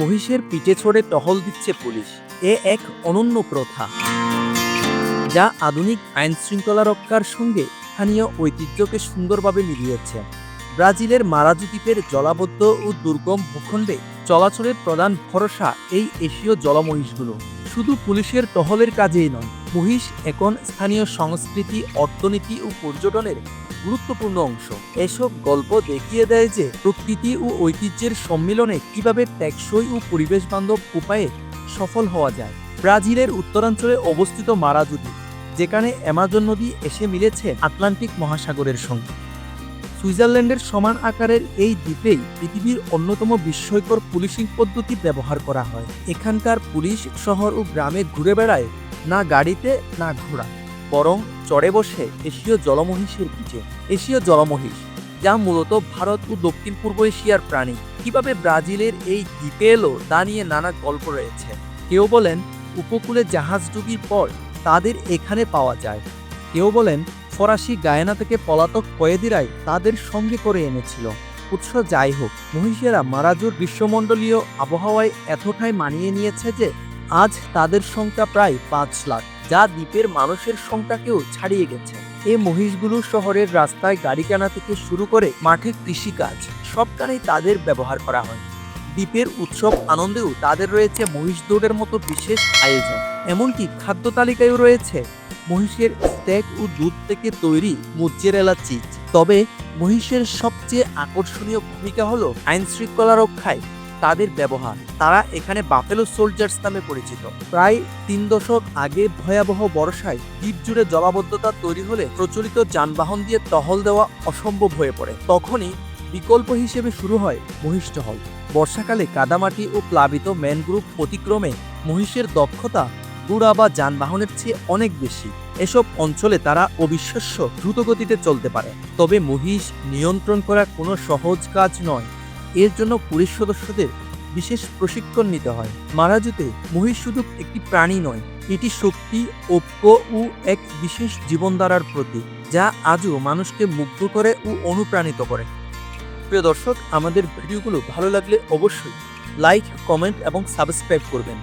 মহিষের পিঠে ছড়ে টহল দিচ্ছে পুলিশ। এ এক অনন্য প্রথা, যা আধুনিক আইন শৃঙ্খলা রক্ষার সঙ্গে স্থানীয় ঐতিহ্যকে সুন্দরভাবে মিলিয়েছে। ব্রাজিলের মারাজু দ্বীপের জলাবদ্ধ ও দুর্গম ভূখণ্ডে চলাচলের প্রধান ভরসা এই এশীয় জলমহিষগুলো। শুধু পুলিশের টহলের কাজেই নয়, মহিষ এখন স্থানীয় সংস্কৃতি, অর্থনীতি ও পর্যটনের গুরুত্বপূর্ণ অংশ। এসব গল্প দেখিয়ে দেয় যে প্রকৃতি ও ঐতিহ্যের সম্মিলনে কীভাবে টেকসই ও পরিবেশ বান্ধব উপায়ে সফল হওয়া যায়। ব্রাজিলের উত্তরাঞ্চলে অবস্থিত মারাজুদি, যেখানে অ্যামাজন নদী এসে মিলেছে আটলান্টিক মহাসাগরের সঙ্গে। সুইজারল্যান্ডের সমান আকারের এই দ্বীপেই পৃথিবীর অন্যতম বিস্ময়কর পুলিশিং পদ্ধতি ব্যবহার করা হয়। এখানকার পুলিশ শহর ও গ্রামে ঘুরে বেড়ায়, না গাড়িতে, না ঘোড়া বরং চড়ে বসে এশীয় জলমহিষের পিঠে এশীয় জলমহিষ, যা মূলত ভারত ও দক্ষিণ পূর্ব এশিয়ার প্রাণী। কীভাবে ব্রাজিলের এই দ্বীপে এলো তা নিয়ে নানা গল্প রয়েছে। কেউ বলেন, উপকূলে জাহাজ ডুবির পর তাদের এখানে পাওয়া যায়। কেউ বলেন, ফরাসি গায়না থেকে পলাতক কয়েদিরাই তাদের সঙ্গে করে এনেছিল। উৎস যাই হোক, মহিষেরা মারাজুর গ্রীষ্মমণ্ডলীয় আবহাওয়ায় এতটাই মানিয়ে নিয়েছে যে আজ তাদের সংখ্যা প্রায় পাঁচ লাখ, যা দ্বীপের মানুষের সংখ্যাকেও ছাড়িয়ে গেছে। এ মহিষগুলো শহরের রাস্তায় গাড়ি কেনা থেকে শুরু করে মাঠে কৃষিকাজ, সবখানেই তাদের ব্যবহার করা হয়। দ্বীপের উৎসব আনন্দেও তাদের রয়েছে মহিষ দৌড়ের মতো বিশেষ আয়োজন। এমনকি খাদ্য তালিকায়ও রয়েছে মহিষের স্টেক ও দুধ থেকে তৈরি মোজ্জেরেলা চিজ তবে মহিষের সবচেয়ে আকর্ষণীয় ভূমিকা হলো আইন শৃঙ্খলা রক্ষায়। তাদের ব্যবহার। তারা এখানে বাফেলো সোলজার্স নামে পরিচিত। প্রায় তিন দশক আগে ভয়াবহ বর্ষায় দ্বীপ জুড়ে জলাবদ্ধতা তৈরি হলে প্রচলিত যানবাহন দিয়ে টহল দেওয়া অসম্ভব হয়ে পড়ে। তখনই বিকল্প হিসেবে শুরু হয় মহিষ টহল। বর্ষাকালে কাদামাটি ও প্লাবিত ম্যানগ্রুভ অতিক্রমে মহিষের দক্ষতা গুড়া বা যানবাহনের চেয়ে অনেক বেশি। এসব অঞ্চলে তারা অবিশ্বাস্য দ্রুতগতিতে চলতে পারে। তবে মহিষ নিয়ন্ত্রণ করা কোনো সহজ কাজ নয়। এর জন্য পুলিশ সদস্যদের বিশেষ প্রশিক্ষণ নিতে হয়। মারাজুতে মহিষ শুধু একটি প্রাণী নয়, এটি শক্তি, ঐক্য ও এক বিশেষ জীবনধারার প্রতীক, যা আজও মানুষকে মুগ্ধ করে ও অনুপ্রাণিত করে। প্রিয় দর্শক, আমাদের ভিডিওগুলো ভালো লাগলে অবশ্যই লাইক কমেন্ট এবং সাবস্ক্রাইব করবেন।